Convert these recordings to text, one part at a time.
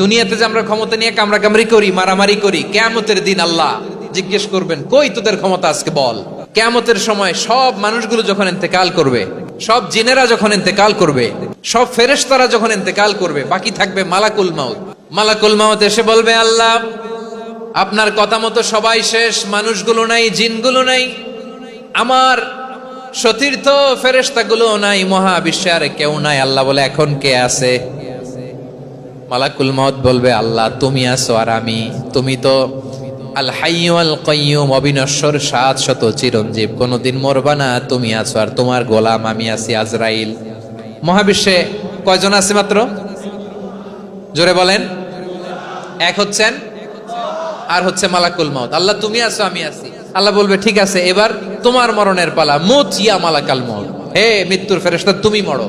দুনিয়াতে যে আমরা ক্ষমতা নিয়ে কামড়া কামড়ি করি, মারামারি করি, কেয়ামতের দিন আল্লাহ জিজ্ঞেস করবেন, কই তোদের ক্ষমতা আজকে বল? কেয়ামতের সময় সব মানুষগুলো যখন ইন্তেকাল করবে, সব জিনেরা যখন ইন্তেকাল করবে, সব ফেরেশতারা যখন ইন্তেকাল করবে, বাকি থাকবে মালাকুল মাউত। মালাকুল মাউত এসে বলবে, আল্লাহ, আপনার কথা মতো সবাই শেষ, মানুষগুলো নাই, জিনগুলো নাই, আমার সতীর্থ ফেরেশতাগুলো নাই, মহাবিশ্বে আর কেউ নাই। আল্লাহ বলে, এখন কে আছে? মালাকুল মত বলবে, আল্লাহ, তুমি আছো আর আমি। তুমি তো আল হাইয়ু আল কয়্যুম অবিনশ্বর সাত শত চিরঞ্জীব। কোনোদিন মরবা না, তুমি আছো আর তোমার গোলাম আমি আছি আজরাইল। মহাবিশ্বে কয়জন আছে মাত্র? জোরে বলেন। এক হচ্ছেন আর হচ্ছে মালাকুল মত আল্লাহ, তুমি আছো, আমি আছি। আল্লাহ বলবে, ঠিক আছে, এবার তোমার মরণের পালা। মুত ইয়া মালাকাল মত হে মৃত্যুর ফেরেশতা, তুমি মরো।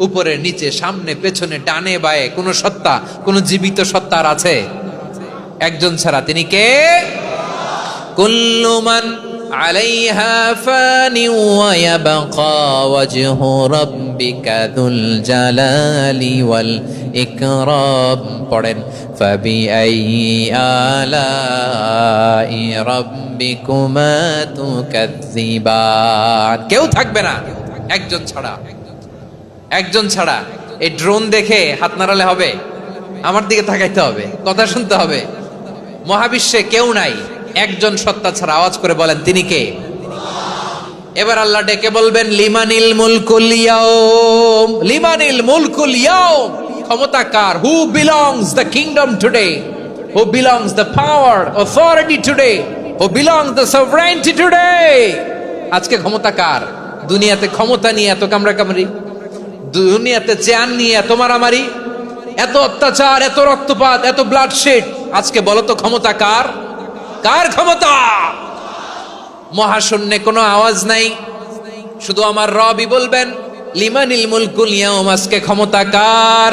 উপরে, নিচে, সামনে, পেছনে, ডানে, বায়ে, কোন সত্তা, কোন জীবিত সত্তার আছে? একজন ছাড়া। তিনি কে? কুল্লুমান পড়েন তুকাজ্জিবান কেউ থাকবে না, একজন ছাড়া। একজন ছাড়া এই ড্রোন দেখে হাত নাড়ালে হবে? আমার দিকে তাকাইতে হবে, কথা শুনতে হবে। মহাবিশ্বে কেউ নাই, একজন সত্তা ছাড়া। আওয়াজ করে বলেন, তিনি কে? এবার আল্লাহ ডেকে বলবেন, লিমানিল মুলকুল ইয়াউম। লিমানিল মুলকুল ইয়াউম। ক্ষমতা কার? Who belongs the kingdom today who belongs the power authority today who belongs the sovereignty today আজকে ক্ষমতা কার? দুনিয়াতে ক্ষমতা নিয়ে এত কামড়া কামড়ি দুনিয়াতে চেয়ার নিয়ে, এত মারামারি, এত অত্যাচার, এত রক্তপাত, এত ব্লাডশেড আজকে বলো তো ক্ষমতা কার? কার ক্ষমতা? মহাশূন্যে কোনো আওয়াজ নাই। শুধু আমার রবি বলবেন, লিমানিল মুলকুল ইয়াউম, আজকে ক্ষমতা কার?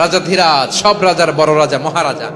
রাজা ধীরাজ সব রাজার বড় রাজা মহারাজা।